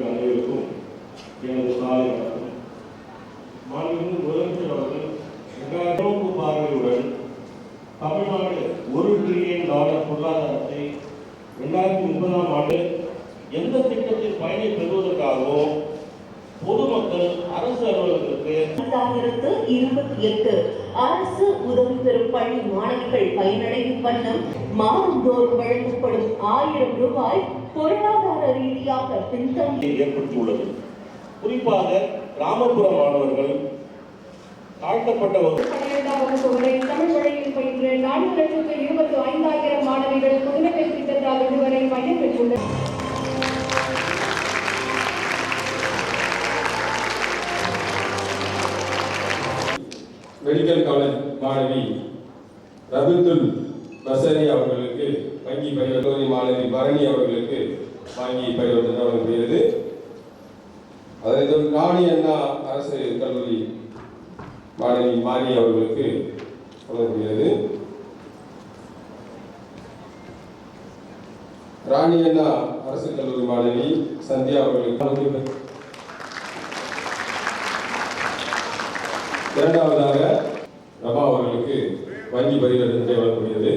அனைவருக்கும் எனது காலை வணக்கம் மாண்புமிகு முதலமைச்சர் அவர்கள் இரண்டாயிரம் பார்வையுடன் தமிழ்நாடு ஒரு டிரில்லியன் டாலர் பொருளாதாரத்தை இரண்டாயிரத்தி முப்பதாம் ஆண்டு எந்த திட்டத்தின் பயனை பெறுவதற்காகவும் பொதுமக்கள் அரசு அலுவலர்களுக்கு இருபத்தி எட்டு அரசு உதவி பெறும் பள்ளி மாணவிகள் பயனடையும் வண்ணம் மாதந்தோறும் வழங்கப்படும் ஆயிரம் ரூபாய் பொருளாதார ரீதியாக பின்தங்கி ஏற்படுத்தியுள்ளது குறிப்பாக கிராமப்புற மாணவர்கள் தாழ்த்தப்பட்ட வகுப்பு பன்னிரெண்டாம் வகுப்பு வரை தமிழ் வழியில் பயின்ற நான்கு லட்சத்து இருபத்தி ஐந்தாயிரம் மாணவிகள் புதுமை திட்டத்தால் இதுவரை பயன் பெற்றுள்ளனர் மெடிக்கல் காலேஜ் மாணவி ரபித்துல் பசரி அவர்களுக்கு வங்கி பரிவர்த்தனை மாணவி பரணி அவர்களுக்கு வாங்கி பரிவர்த்தனை வழங்கப்படுகிறது அதனைத் தொடர்ந்து ராணி அண்ணா அரசு கல்லூரி மாணவி மாரி அவர்களுக்கு வழங்கப்படுகிறது ராணி அண்ணா அரசு கல்லூரி மாணவி சந்தியா அவர்களுக்கு இரண்டாவதாக ரபா அவர்களுக்கு வங்கி பரிவர்த்தனை வழங்கப்படுகிறது